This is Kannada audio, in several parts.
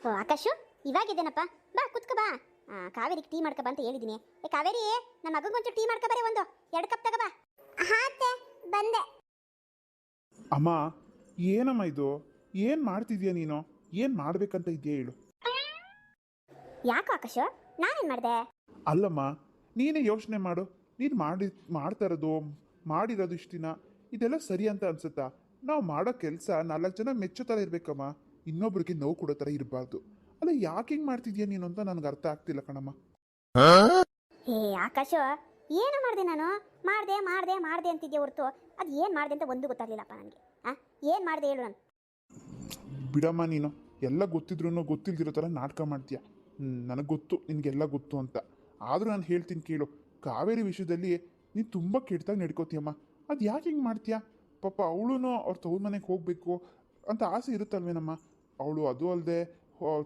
ಓ ಆಕಾಶು ಇವಾಗಿದ್ದೇನಪ್ಪ? ಬಾ ಕುತ್ಕೋ ಬಾ. ಕಾವೇರಿಗೆ ಟೀ ಮಾಡ್ಕೊ ಬಾ ಅಂತ ಹೇಳಿದ್ದೀನಿ ಏ ಕಾವೇರಿ ನಮ್ಮ ಮಗಂಗೊಂಚೂರು ಟೀ ಮಾಡ್ಕೊ ಬರೀ ಒಂದು. ಎರಡು ಕಪ್ ತಗೋ ಬಾ. ಹಾತೆ ಬಂದೆ. ಅಮ್ಮ ಏನಮ್ಮ ಇದು? ಏನು ಮಾಡ್ತಿದ್ಯಾ ನೀನು? ಏನು ಮಾಡ್ಬೇಕಂತ ಇದೆಯಾ ಹೇಳು. ಯಾಕೋ ಆಕಾಶ? ನಾನೇನು ಮಾಡಿದೆ? ಅಲ್ಲಮ್ಮ ನೀನೇ ಯೋಚನೆ ಮಾಡು. ನೀನು ಮಾಡಿ ಮಾಡ್ತಾ ಇರೋದು ಮಾಡಿರೋದು ಇಷ್ಟು ದಿನ ಇದೆಲ್ಲ ಸರಿ ಅಂತ ಅನ್ಸುತ್ತಾ? ನಾವು ಮಾಡೋ ಕೆಲಸ ನಾಲ್ಕು ಜನ ಮೆಚ್ಚೋ ಥರ ಇರಬೇಕಮ್ಮ. ಇನ್ನೊಬ್ರಿಗೆ ನೋವು ಕೊಡೋ ಥರ ಇರಬಾರ್ದು. ಅಲ್ಲ ಯಾಕೆ ಹಿಂಗೆ ಮಾಡ್ತಿದ್ಯಾ ನೀನು ಅಂತ ನನಗೆ ಅರ್ಥ ಆಗ್ತಿಲ್ಲ ಕಣಮ್ಮ. ಏ ಆಕಾಶ ಏನು ಮಾಡಿದೆ ನಾನು? ಮಾಡಿದೆ ಮಾಡಿದೆ ಮಾಡಿದೆ ಅಂತಿದ್ದೆ ಹೊರತು. ಅದು ಏನು ಮಾಡಿದೆ ಅಂತ ಒಂದು ಗೊತ್ತಾಗ್ಲಿಲ್ಲಪ್ಪ ನನಗೆ. ಆ ಏನು ಮಾಡಿದೆ ಹೇಳು ನಾನು. ಬಿಡಮ್ಮ ನೀನು ಎಲ್ಲ ಗೊತ್ತಿದ್ರು ಗೊತ್ತಿಲ್ದಿರೋ ಥರ ನಾಟಕ ಮಾಡ್ತೀಯ. ನನಗೆ ಗೊತ್ತು ನಿನಗೆಲ್ಲ ಗೊತ್ತು ಅಂತ. ಆದರೂ ನಾನು ಹೇಳ್ತೀನಿ ಕೇಳು ಕಾವೇರಿ ವಿಷಯದಲ್ಲಿ ನೀನು ತುಂಬ ಕೆಟ್ಟದಾಗಿ ನಡ್ಕೋತೀಯಮ್ಮ. ಅದು ಯಾಕೆ ಹಿಂಗೆ ಮಾಡ್ತೀಯ? ಪಾಪ ಅವಳು ಅವ್ರ ತವ್ರ ಮನೆಗೆ ಹೋಗಬೇಕು ಅಂತ ಆಸೆ ಇರುತ್ತಲ್ವೇನಮ್ಮ? ಅವಳು ಅದು ಅಲ್ಲದೆ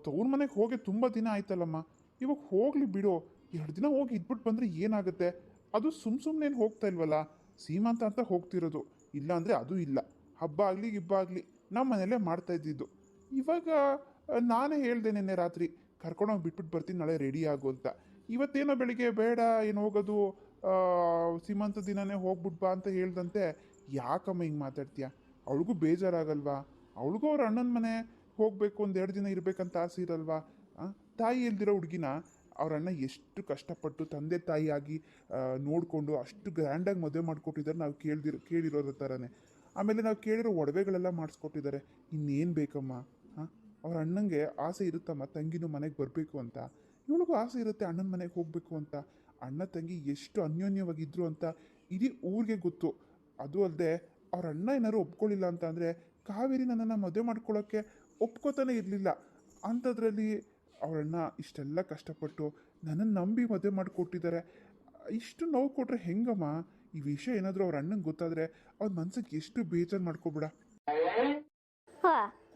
ತವ್ರ ಮನೆಗೆ ಹೋಗಿ ತುಂಬ ದಿನ ಆಯ್ತಲ್ಲಮ್ಮ. ಇವಾಗ ಹೋಗಲಿ ಬಿಡು. ಎರಡು ದಿನ ಹೋಗಿ ಇದ್ಬಿಟ್ಟು ಬಂದರೆ ಏನಾಗುತ್ತೆ? ಅದು ಸುಮ್ಮ ಸುಮ್ಮನೆ ಹೋಗ್ತಾ ಇಲ್ವಲ್ಲ? ಸೀಮಾಂತ ಅಂತ ಹೋಗ್ತಿರೋದು. ಇಲ್ಲ ಅಂದರೆ ಅದು ಇಲ್ಲ. ಹಬ್ಬ ಆಗಲಿ, ಗಿಬ್ಬ ಆಗಲಿ ನಮ್ಮ ಮನೆಯಲ್ಲೇ ಮಾಡ್ತಾ ಇದ್ದಿದ್ದು. ಇವಾಗ ನಾನೇ ಹೇಳ್ದೆ ನಿನ್ನೆ ರಾತ್ರಿ, ಕರ್ಕೊಂಡೋಗಿ ಬಿಟ್ಬಿಟ್ಟು ಬರ್ತೀನಿ, ನಾಳೆ ರೆಡಿ ಆಗು ಅಂತ. ಇವತ್ತೇನೋ ಬೆಳಿಗ್ಗೆ ಬೇಡ, ಏನು ಹೋಗೋದು? ಸೀಮಂತ ದಿನನೇ ಹೋಗ್ಬಿಟ್ ಬಾ ಅಂತ ಹೇಳ್ದಂತೆ. ಯಾಕಮ್ಮ ಹಿಂಗೆ ಮಾತಾಡ್ತೀಯ? ಅವಳಿಗೂ ಬೇಜಾರಾಗಲ್ವಾ? ಅವಳಿಗೂ ಅವ್ರ ಅಣ್ಣನ ಮನೆ ಹೋಗಬೇಕು, ಒಂದು ಎರಡು ದಿನ ಇರಬೇಕಂತ ಆಸೆ ಇರಲ್ವಾ? ತಾಯಿ ಇಲ್ದಿರೋ ಹುಡುಗಿನ ಅಣ್ಣ ಎಷ್ಟು ಕಷ್ಟಪಟ್ಟು ತಂದೆ ತಾಯಿಯಾಗಿ ನೋಡಿಕೊಂಡು ಅಷ್ಟು ಗ್ರ್ಯಾಂಡಾಗಿ ಮದುವೆ ಮಾಡಿಕೊಟ್ಟಿದ್ದಾರೆ ನಾವು ಕೇಳ್ದಿರೋ, ಕೇಳಿರೋದ್ರ ಥರನೇ ಆಮೇಲೆ ನಾವು ಕೇಳಿರೋ ಒಡವೆಗಳೆಲ್ಲ ಮಾಡಿಸ್ಕೊಟ್ಟಿದ್ದಾರೆ. ಇನ್ನೇನು ಬೇಕಮ್ಮ? ಹಾಂ ಅವ್ರ ಅಣ್ಣಂಗೆ ಆಸೆ ಇರುತ್ತಮ್ಮ, ತಂಗಿನೂ ಮನೆಗೆ ಬರಬೇಕು ಅಂತ. ಇವಳಿಗೂ ಆಸೆ ಇರುತ್ತೆ, ಅಣ್ಣನ ಮನೆಗೆ ಹೋಗಬೇಕು ಅಂತ. ಅಣ್ಣ, ತಂಗಿ ಎಷ್ಟು ಅನ್ಯೋನ್ಯವಾಗಿದ್ರು ಅಂತ ಇಡೀ ಊರಿಗೆ ಗೊತ್ತು. ಅದು ಅಲ್ಲದೆ ಅವ್ರ ಅಣ್ಣ ಏನಾದ್ರು ಒಪ್ಕೊಳ್ಳಿಲ್ಲ ಅಂತ ಅಂದರೆ ಕಾವೇರಿ ನನ್ನನ್ನು ಮದುವೆ ಮಾಡ್ಕೊಳ್ಳೋಕ್ಕೆ ಒಪ್ಕೋತಾನೆ ಇರಲಿಲ್ಲ. ಅಂಥದ್ರಲ್ಲಿ ಅವಳನ್ನ ಇಷ್ಟೆಲ್ಲ ಕಷ್ಟಪಟ್ಟು ನನ್ನನ್ನು ನಂಬಿ ಮದುವೆ ಮಾಡಿಕೊಟ್ಟಿದ್ದಾರೆ. ಇಷ್ಟು ನೋವು ಕೊಟ್ಟರೆ ಹೆಂಗಮ್ಮ? ಈ ವಿಷಯ ಏನಾದರೂ ಅವ್ರ ಅಣ್ಣಂಗೆ ಗೊತ್ತಾದರೆ ಅವ್ರ ಮನ್ಸಿಗೆ ಎಷ್ಟು ಬೇಜಾರು ಮಾಡ್ಕೊಬಿಡ.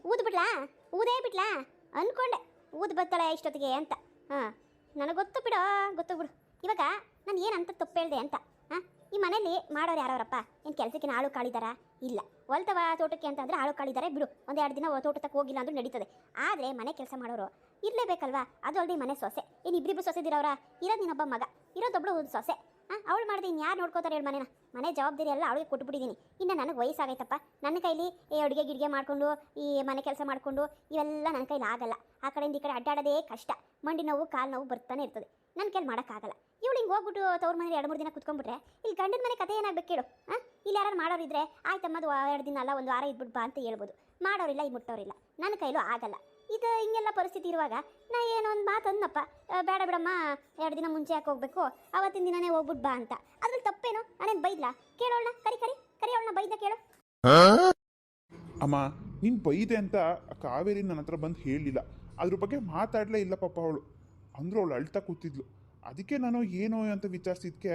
ಊದ್ಬಿಡ್ಲಾ ಊದ್ ಬಿಡ್ಲಾ? ಅನ್ಕೊಂಡೆ. ಊದ್ ಬರ್ತಾಳೆ ಇಷ್ಟೊತ್ತಿಗೆ ಅಂತ. ಹಾಂ, ನನಗೆ ಗೊತ್ತು ಬಿಡೋ, ಗೊತ್ತು ಬಿಡು. ಇವಾಗ ನಾನು ಏನಂತ ತಪ್ಪು ಹೇಳಿದೆ ಅಂತ. ಹಾಂ? ಈ ಮನೇಲಿ ಮಾಡೋರು ಯಾರವರಪ್ಪ? ಏನು ಕೆಲಸಕ್ಕೆ ಆಳು ಕಾಳಿದಾರಾ? ಇಲ್ಲ. ಹೊಲ್ತವ ತೋಟಕ್ಕೆ ಅಂತಂದ್ರೆ ಆಳು ಕಾಳಿದಾರೆ, ಬಿಡು. ಒಂದೆರಡು ದಿನ ತೋಟಕ್ಕೆ ಹೋಗಿಲ್ಲ ಅಂದ್ರೆ ನಡೀತದೆ. ಆದರೆ ಮನೆ ಕೆಲಸ ಮಾಡೋರು ಇರಲೇಬೇಕಲ್ವಾ? ಅದು ಅಲ್ಲದೆ ಮನೆ ಸೊಸೆ. ಏನು ಇಬ್ಬರಿಬ್ಬರು ಸೊಸೆದಿರೋರ ಇರೋದು ನೀನೊಬ್ಬ ಮಗ. ಇರೋದೊಬ್ಬಳು ಒಂದು ಸೊಸೆ. ಹಾಂ ಅವಳು ಮಾಡಿದೆ ಇನ್ನು ಯಾರು ನೋಡ್ಕೋತಾರೆ ಹೇಳಿ ಮನೆನ. ಮನೆ ಜವಾಬ್ದಾರಿ ಎಲ್ಲ ಅವಳಿಗೆ ಕೊಟ್ಬಿಟ್ಟಿದ್ದೀನಿ ಇನ್ನು ನನಗೆ ವಯಸ್ಸಾಗೈತಪ್ಪ. ನನ್ನ ಕೈಲಿ ಈ ಅಡುಗೆ ಗಿಡಿಗೆ ಮಾಡಿಕೊಂಡು, ಈ ಮನೆ ಕೆಲಸ ಮಾಡಿಕೊಂಡು, ಇವೆಲ್ಲ ನನ್ನ ಕೈಲಿ ಆಗಲ್ಲ. ಆ ಕಡೆಯಿಂದ ಈ ಕಡೆ ಅಡ್ಡಾಡೋದೇ ಕಷ್ಟ. ಮಂಡಿ ನೋವು, ಕಾಲು ನೋವು ಬರ್ತಾನೆ ಇರ್ತದೆ. ನನ್ನ ಕೈಲಿ ಮಾಡೋಕ್ಕಾಗಲ್ಲ ಇವಳು ಹಿಂಗೆ ಹೋಗ್ಬಿಟ್ಟು ತವ್ರ ಮನೇಲಿ ಎರಡು ಮೂರು ದಿನ ಕುತ್ಕೊಂಡ್ಬಿಟ್ರೆ, ಇಲ್ಲಿ ಗಂಡನ ಮನೆ ಕತೆ ಏನಾಗಬೇಕು ಕೇಳು, ಹಾಂ? ಇಲ್ಲಿ ಯಾರು ಮಾಡೋರಿದ್ರೆ, ಆಯ್ತಮ್ಮ, ಅದು ಎರಡು ದಿನ ಅಲ್ಲ, ಒಂದು ವಾರ ಇದ್ಬಿಟ್ಟು ಬಾ ಅಂತ ಹೇಳ್ಬೋದು. ಮಾಡೋರಿಲ್ಲ ಈ ಮುಟ್ಟೋರಿಲ್ಲ. ನನ್ನ ಕೈಲೂ ಆಗಲ್ಲ. ಇದು ಹಿಂಗೆಲ್ಲ ಪರಿಸ್ಥಿತಿ ಇರುವಾಗ ನಾ ಏನೋ ಒಂದು ಮಾತು ಅಂದಪ್ಪ ಬೇಡ ಬಿಡಮ್ಮ ಎರಡು ದಿನ ಮುಂಚೆ ಯಾಕೆ ಹೋಗ್ಬೇಕು? ಅವತ್ತಿನ ದಿನನೇ ಹೋಗ್ಬಿಟ್ಟು ಬಾ ಅಂತ. ಅದ್ರಲ್ಲಿ ತಪ್ಪೇನು? ನಾನೇನು ಬೈದ್ಲಾ? ಕೇಳೋಣ ಕರಿ ಕರಿ ಕರಿ ಅವಳನ್ನ ಬೈದ ಕೇಳು. ಅಮ್ಮ ನೀನು ಬೈದೆ ಅಂತ ಕಾವೇರಿ ನನ್ನ ಹತ್ರ ಬಂದು ಹೇಳಿಲ್ಲ ಅದ್ರ ಬಗ್ಗೆ ಮಾತಾಡಲೇ ಇಲ್ಲ ಪಾಪ ಅವಳು. ಅಂದ್ರೆ ಅವಳು ಅಳ್ತಾ ಕೂತಿದ್ಲು. ಅದಕ್ಕೆ ನಾನು ಏನೋ ಅಂತ ವಿಚಾರಿಸಿದ್ಕೆ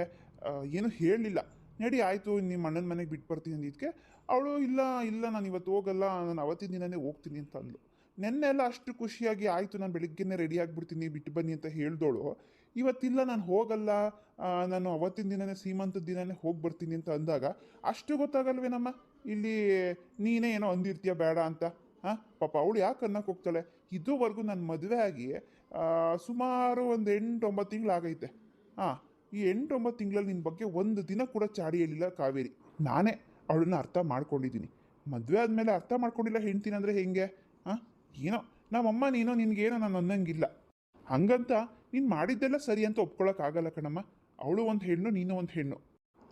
ಏನು ಹೇಳಲಿಲ್ಲ. ನಡಿ ಆಯಿತು ನಿಮ್ಮ ಅಣ್ಣನ ಮನೆಗೆ ಬಿಟ್ಟು ಬರ್ತೀನಿ ಅಂದಿದ್ದಕ್ಕೆ ಅವಳು ಇಲ್ಲ ಇಲ್ಲ ನಾನು ಇವತ್ತು ಹೋಗಲ್ಲ ನಾನು ಅವತ್ತಿನ ದಿನನೇ ಹೋಗ್ತೀನಿ ಅಂತ ಅಂದ್ಲು. ನೆನ್ನೆ ಎಲ್ಲ ಅಷ್ಟು ಖುಷಿಯಾಗಿ, ಆಯಿತು, ನಾನು ಬೆಳಿಗ್ಗೆನೇ ರೆಡಿ ಆಗಿಬಿಡ್ತೀನಿ, ಬಿಟ್ಟು ಬನ್ನಿ ಅಂತ ಹೇಳ್ದೋಳು. ಇವತ್ತಿಲ್ಲ, ನಾನು ಹೋಗಲ್ಲ. ನಾನು ಅವತ್ತಿನ ದಿನನೇ, ಸೀಮಂತದ ದಿನನೇ ಹೋಗಿ ಬರ್ತೀನಿ ಅಂತ ಅಂದಾಗ, ಅಷ್ಟು ಗೊತ್ತಾಗಲ್ವೇನಮ್ಮ? ಇಲ್ಲಿ ನೀನೇ ಏನೋ ಅಂದಿರ್ತೀಯ ಬೇಡ ಅಂತ. ಹಾಂ ಪಾಪ ಅವಳು ಯಾಕೆ ಅನ್ನಕ್ಕೆ ಹೋಗ್ತಾಳೆ? ಇದುವರೆಗೂ ನನ್ನ ಮದುವೆ ಆಗಿ ಸುಮಾರು ಒಂದು ಎಂಟು ಒಂಬತ್ತು ತಿಂಗಳಾಗೈತೆ ಹಾಂ ಈ ಎಂಟು ಒಂಬತ್ತು ತಿಂಗಳಲ್ಲಿ ನಿನ್ನ ಬಗ್ಗೆ ಒಂದು ದಿನ ಕೂಡ ಚಾಡಿ ಹೇಳಿಲ್ಲ ಕಾವೇರಿ. ನಾನೇ ಅವಳನ್ನ ಅರ್ಥ ಮಾಡ್ಕೊಂಡಿದ್ದೀನಿ. ಮದುವೆ ಆದಮೇಲೆ ಅರ್ಥ ಮಾಡ್ಕೊಂಡಿಲ್ಲ ಹೆಂಡ್ತೀನಿ ಅಂದರೆ ಹೆಂಗೆ? ಏನೋ ನಮ್ಮಮ್ಮ ನೀನೋ ನಿನಗೇನೋ ನಾನು ಅನ್ನಂಗಿಲ್ಲ. ಹಂಗಂತ ನೀನು ಮಾಡಿದ್ದೆಲ್ಲ ಸರಿ ಅಂತ ಒಪ್ಕೊಳ್ಳೋಕ್ಕಾಗಲ್ಲ ಕಣಮ್ಮ. ಅವಳು ಒಂದು ಹೆಣ್ಣು, ನೀನು ಒಂದು ಹೆಣ್ಣು.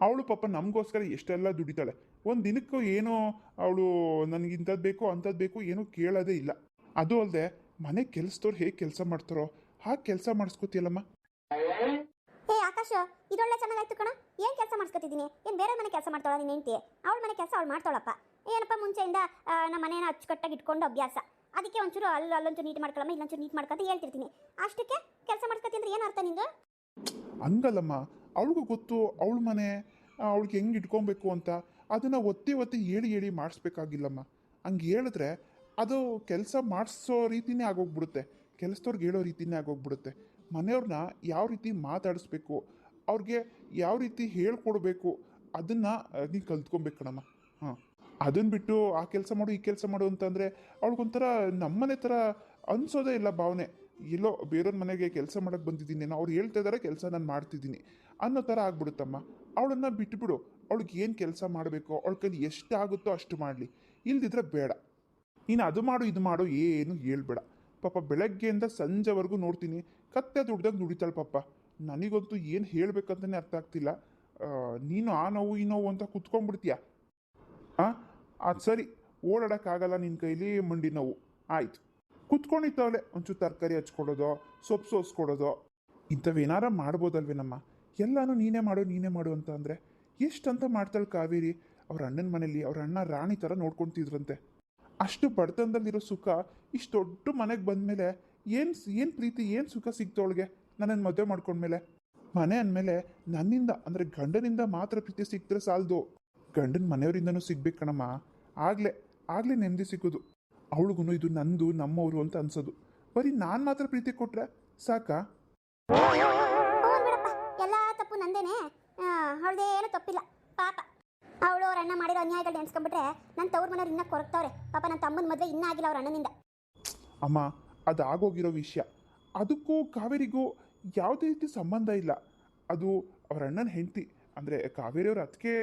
ಅವಳು ಪಾಪ ನಮಗೋಸ್ಕರ ಎಷ್ಟೆಲ್ಲ ದುಡಿತಾಳೆ. ಒಂದು ದಿನಕ್ಕೂ ಏನೋ ಅವಳು ನನಗೆ ಇಂಥದ್ದು ಬೇಕು ಅಂಥದ್ದು ಬೇಕು ಏನೂ ಕೇಳೋದೇ ಇಲ್ಲ. ಅದು ಅಲ್ಲದೆ ಮನೆ ಕೆಲಸದವ್ರು ಹೇಗೆ ಕೆಲಸ ಮಾಡ್ತಾರೋ ಹಾಗೆ ಕೆಲಸ ಮಾಡಿಸ್ಕೋತಿಯಲ್ಲಮ್ಮ. ಏ, ಆಕಾಶ, ಇದೊಳ್ಳೆ ಚೆನ್ನಾಗಾಯ್ತು ಕಣ. ಏನು ಕೆಲಸ ಮಾಡಿಸ್ಕೊತಿದ್ದೀನಿ ಏನು ಬೇರೆ ಮನೆ ಕೆಲಸ ಮಾಡ್ತಾಳ ನೀನು ಹೆಂಡತಿ? ಅವಳ ಮನೆ ಕೆಲಸ ಅವಳು ಮಾಡ್ತಾಳಪ್ಪ. ಏನಪ್ಪ ಮುಂಚೆಯಿಂದ ನಮ್ಮ ಮನೇನ ಅಚ್ಚುಕಟ್ಟಾಗಿ ಇಟ್ಕೊಂಡು ಅಭ್ಯಾಸ? ಅದಕ್ಕೆ ಒಂಚೂರು ಅಲ್ಲಿ ಅಲ್ಲೊಂಚೂರು ನೀಟ್ ಮಾಡ್ಕೊಳಮ್ಮ, ಇಲ್ಲೊಂಚೂರು ನೀಟ್ ಮಾಡ್ಕೊಂತ ಹೇಳ್ತಿರ್ತೀನಿ. ಅಷ್ಟಕ್ಕೆ ಕೆಲಸ ಮಾಡ್ಕೊತಿ ಅಂದ್ರೆ ಏನು ಅರ್ಥ ನಿಂದು? ಹಂಗಲ್ಲಮ್ಮ, ಅವಳಿಗೂ ಗೊತ್ತು, ಅವಳ ಮನೆ ಅವಳಿಗೆ ಹೆಂಗೆ ಇಟ್ಕೊಬೇಕು ಅಂತ, ಅದನ್ನು ಒತ್ತಿ ಒತ್ತಿ ಹೇಳಿ ಹೇಳಿ ಮಾಡಿಸ್ಬೇಕಾಗಿಲ್ಲಮ್ಮ. ಹಂಗೆ ಹೇಳಿದ್ರೆ ಅದು ಕೆಲಸ ಮಾಡಿಸೋ ರೀತಿನೇ ಆಗೋಗ್ಬಿಡುತ್ತೆ. ಕೆಲಸದವ್ರಿಗೆ ಹೇಳೋ ರೀತಿನೇ ಆಗೋಗ್ಬಿಡುತ್ತೆ. ಮನೆಯವ್ರನ್ನ ಯಾವ ರೀತಿ ಮಾತಾಡಿಸ್ಬೇಕು, ಅವ್ರಿಗೆ ಯಾವ ರೀತಿ ಹೇಳ್ಕೊಡ್ಬೇಕು, ಅದನ್ನು ನೀನು ಕಲ್ತ್ಕೊಬೇಕು ಕಣಮ್ಮ. ಅದನ್ನು ಬಿಟ್ಟು ಆ ಕೆಲಸ ಮಾಡು, ಈ ಕೆಲಸ ಮಾಡು ಅಂತಂದರೆ ಅವಳಿಗೊಂಥರ ನಮ್ಮನೆ ಥರ ಅನ್ಸೋದೇ ಇಲ್ಲ ಭಾವನೆ. ಎಲ್ಲೋ ಬೇರೆಯವ್ರ ಮನೆಗೆ ಕೆಲಸ ಮಾಡೋಕ್ಕೆ ಬಂದಿದ್ದೀನಿ, ಅವ್ರು ಹೇಳ್ತಾ ಇದ್ದಾರೆ ಕೆಲಸ ನಾನು ಮಾಡ್ತಿದ್ದೀನಿ ಅನ್ನೋ ಥರ ಆಗ್ಬಿಡುತ್ತಮ್ಮ. ಅವಳನ್ನು ಬಿಟ್ಟುಬಿಡು ಅವಳಿಗೆ ಏನು ಕೆಲಸ ಮಾಡಬೇಕು, ಅವಳ ಕೈಲಿ ಎಷ್ಟಾಗುತ್ತೋ ಅಷ್ಟು ಮಾಡಲಿ. ಇಲ್ದಿದ್ರೆ ಬೇಡ. ನೀನು ಅದು ಮಾಡು, ಇದು ಮಾಡು, ಏನು ಹೇಳ್ಬೇಡ. ಪಾಪ ಬೆಳಗ್ಗೆಯಿಂದ ಸಂಜೆವರೆಗೂ ನೋಡ್ತೀನಿ, ಕತ್ತೆ ದುಡ್ದಾಗ ದುಡಿತಾಳೆ ಪಾಪ. ನನಗಂತೂ ಏನು ಹೇಳ್ಬೇಕಂತಲೇ ಅರ್ಥ ಆಗ್ತಿಲ್ಲ. ನೀನು ಆ ನೋವು, ಈ ನೋವು ಅಂತ ಕುತ್ಕೊಂಡ್ಬಿಡ್ತೀಯ? ಹಾಂ ಅದು ಸರಿ, ಓಡಾಡೋಕ್ಕಾಗಲ್ಲ ನಿನ್ನ ಕೈಲಿ, ಮಂಡಿ ನೋವು. ಆಯ್ತು. ಕುತ್ಕೊಂಡಿತ್ತವಳೆ ಒಂಚೂರು ತರಕಾರಿ ಹಚ್ಕೊಡೋದು ಸೊಪ್ಪು ಸೋಸ್ಕೊಡೋದು ಇಂಥವೇನಾರ ಮಾಡ್ಬೋದಲ್ವೇನಮ್ಮ ಎಲ್ಲನೂ ನೀನೇ ಮಾಡು ನೀನೇ ಮಾಡು ಅಂತ ಅಂದರೆ ಎಷ್ಟಂತ ಮಾಡ್ತಾಳೆ ಕಾವೇರಿ? ಅವ್ರ ಅಣ್ಣನ ಮನೇಲಿ, ಅವ್ರ ಅಣ್ಣ ರಾಣಿ ಥರ ನೋಡ್ಕೊತಿದ್ರಂತೆ. ಅಷ್ಟು ಬಡತನದಲ್ಲಿರೋ ಸುಖ ಇಷ್ಟು ದೊಡ್ಡ ಮನೆಗೆ ಬಂದಮೇಲೆ ಏನು ಏನು ಪ್ರೀತಿ, ಏನು ಸುಖ ಸಿಗ್ತವಳಿಗೆ? ನನ್ನನ್ನು ಮದುವೆ ಮಾಡ್ಕೊಂಡ್ಮೇಲೆ. ಮನೆ ಅಂದಮೇಲೆ ನನ್ನಿಂದ, ಅಂದರೆ ಗಂಡನಿಂದ ಮಾತ್ರ ಪ್ರೀತಿ ಸಿಕ್ತರೆ ಸಾಲದು. ಗಂಡನ ಮನೆಯವರಿಂದನೂ ಸಿಗ್ಬೇಕು ಕಣಮ್ಮ. ಆಗಲೇ ಆಗಲೇ ನೆಮ್ಮದಿ ಸಿಕ್ಕೋದು. ಅವಳಿಗೂ ಇದು ನಂದು ನಮ್ಮವರು ಅಂತ ಅನ್ಸೋದು. ಬರೀ ನಾನು ಮಾತ್ರ ಪ್ರೀತಿ ಕೊಟ್ರೆ ಸಾಕಾ? ಎಲ್ಲ ತಪ್ಪು ನಂದೇನೆ. ಅವಳದೇನು ತಪ್ಪಿಲ್ಲ. ಪಾಪ. ಅವಳು ಅವ್ರ ಅಣ್ಣ ಮಾಡಿರೋ ಅನ್ಯಾಯಗಳು ನೆನ್ಸ್ಕೊಂಡ್ಬಿಟ್ರೆ ನನ್ನ ತವ್ರ ಮನೆಯವ್ರು ಇನ್ನೂ ಕೊರಗ್ತಾವ್ರೆ. ಪಾಪ ನನ್ನ ತಮ್ಮನ ಮದುವೆ ಇನ್ನೂ ಆಗಿಲ್ಲ ಅವ್ರ ಅಣ್ಣನಿಂದ. ಅಮ್ಮ ಅದು ಆಗೋಗಿರೋ ವಿಷಯ. ಅದಕ್ಕೂ ಕಾವೇರಿಗೂ ಯಾವುದೇ ರೀತಿ ಸಂಬಂಧ ಇಲ್ಲ. ಅದು ಅವ್ರ ಅಣ್ಣನ ಹೆಂಡತಿ. ಅಂದರೆ ಕಾವೇರಿಯವ್ರ ಅದಕ್ಕೆ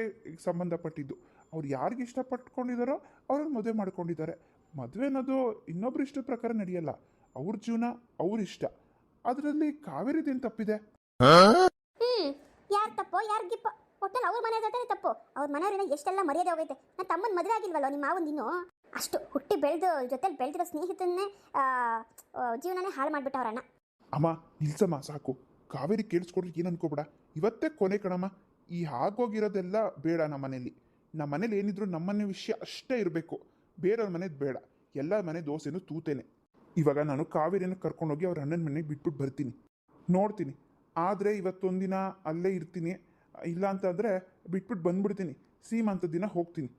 ಸಂಬಂಧಪಟ್ಟಿದ್ದು. ಅವ್ರು ಯಾರಿಗೆ ಇಷ್ಟಪಟ್ಕೊಂಡಿದ್ದಾರೋ ಅವ್ರನ್ನ ಮದುವೆ ಮಾಡ್ಕೊಂಡಿದ್ದಾರೆ. ಮದುವೆ ಅನ್ನೋದು ಇನ್ನೊಬ್ರು ಇಷ್ಟದ ಪ್ರಕಾರ ನಡೆಯಲ್ಲ. ಅವ್ರ ಜೀವನ ಅವ್ರ ಇಷ್ಟ. ಅದರಲ್ಲಿ ಕಾವೇರಿದೇನು ತಪ್ಪಿದೆ? ಹ್ಮ್ ಯಾರು ತಪ್ಪೋ ಯಾರು ಗಿಪ್ಪೋ? ಒಟ್ಟಲ್ಲಿ ಅವ್ರ ಮನೆ ಜೊತೆ ತಪ್ಪು. ಅವ್ರ ಮನೆಯವ್ರಿನ ಎಷ್ಟೆಲ್ಲ ಮರ್ಯಾದೆ ಹೋಗೈತೆ. ನನ್ನ ತಮ್ಮನ ಮದುವೆ ಆಗಿಲ್ವಲ್ಲ ನಿಮ್ಮ ಮಾವಂದಿನ್ನು ಅಷ್ಟು ಹುಟ್ಟಿ ಬೆಳೆದು ಜೊತೆಲಿ ಬೆಳೆದಿರೋ ಸ್ನೇಹಿತನ್ನೇ ಜೀವನನೇ ಹಾಳು ಮಾಡ್ಬಿಟ್ಟ ಅಣ್ಣ. ಅಮ್ಮ ನಿಲ್ಸಮ್ಮ ಸಾಕು. ಕಾವೇರಿ ಕೇಳಿಸ್ಕೊಡ್ಲಿಕ್ಕೆ ಏನು ಅನ್ಕೋಬೇಡ. ಇವತ್ತೇ ಕೊನೆ ಕಣಮ್ಮ. ಈ ಆಗೋಗಿರೋದೆಲ್ಲ ಬೇಡ ನಮ್ಮ ಮನೇಲಿ ನಮ್ಮ ಮನೇಲಿ ಏನಿದ್ರು ನಮ್ಮನೆ ವಿಷಯ ಅಷ್ಟೇ ಇರಬೇಕು. ಬೇರೆಯವ್ರ ಮನೇದು ಬೇಡ. ಎಲ್ಲ ಮನೆ ದೋಸೆನೂ ತೂತೇನೆ. ಇವಾಗ ನಾನು ಕಾವೇರಿಯನ್ನು ಕರ್ಕೊಂಡೋಗಿ ಅವ್ರ ಅಣ್ಣನ ಮನೆಗೆ ಬಿಟ್ಬಿಟ್ಟು ಬರ್ತೀನಿ. ನೋಡ್ತೀನಿ. ಆದರೆ ಇವತ್ತೊಂದಿನ ಅಲ್ಲೇ ಇರ್ತೀನಿ. ಇಲ್ಲ ಅಂತಂದರೆ ಬಿಟ್ಬಿಟ್ಟು ಬಂದ್ಬಿಡ್ತೀನಿ. ಸೀಮಂತ ದಿನ ಹೋಗ್ತೀನಿ.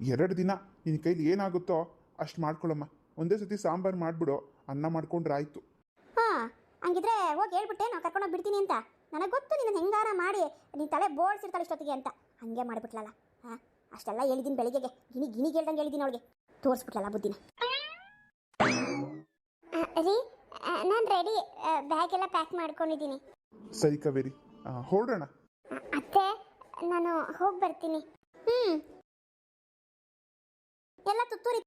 ಎರಡು ದಿನ ನಿನ್ನ ಕೈಲಿ ಏನಾಗುತ್ತೋ ಅಷ್ಟು ಮಾಡ್ಕೊಳ್ಳಮ್ಮ ಒಂದೇ ಸತಿ ಸಾಂಬಾರು ಮಾಡಿಬಿಡು. ಅನ್ನ ಮಾಡ್ಕೊಂಡ್ರೆ ಆಯಿತು. ಹಾಂ, ಹಂಗಿದ್ರೆ ಹೋಗಿ ಹೇಳ್ಬಿಟ್ಟೆ ನಾವು ಕರ್ಕೊಂಡೋಗಿ ಬಿಡ್ತೀನಿ ಅಂತ. ನನಗೆ ಗೊತ್ತು ನಿನ್ನ ಹೆಂಗಾರ ಮಾಡಿ. ನೀನು ತಲೆ ಬೋಳ್ಸಿರ್ತಾಳೆ ಇಷ್ಟೊತ್ತಿಗೆ ಅಂತ. ಹಂಗೆ ಮಾಡಿಬಿಟ್ಲಲ್ಲ. ಅಷ್ಟೆಲ್ಲ ಹೇಳಿದ್ದೀನಿ ಬೆಳಿಗ್ಗೆಗೆ. ಗಿಣಿ ಗಿಣಿ ಹೇಳ್ದಂಗೆ ಹೇಳಿದ್ದೀನಿ ಅವಳಿಗೆ. ತೋರಿಸ್ಬಿಟ್ಲಲ್ಲ ಬುದ್ಧಿನ. ರೀ ನಾನು ರೆಡಿ ಬ್ಯಾಗ್ ಎಲ್ಲ ಪ್ಯಾಕ್ ಮಾಡ್ಕೊಂಡಿದ್ದೀನಿ ಸರಿ ಕಾವೇರಿ. ಆ, ಹೊರಡೋಣ. ಅತ್ತೆ ನಾನು ಹೋಗಿ ಬರ್ತೀನಿ. ಹ್ಞೂ ಎಲ್ಲ ತುತ್ತೂರಿ.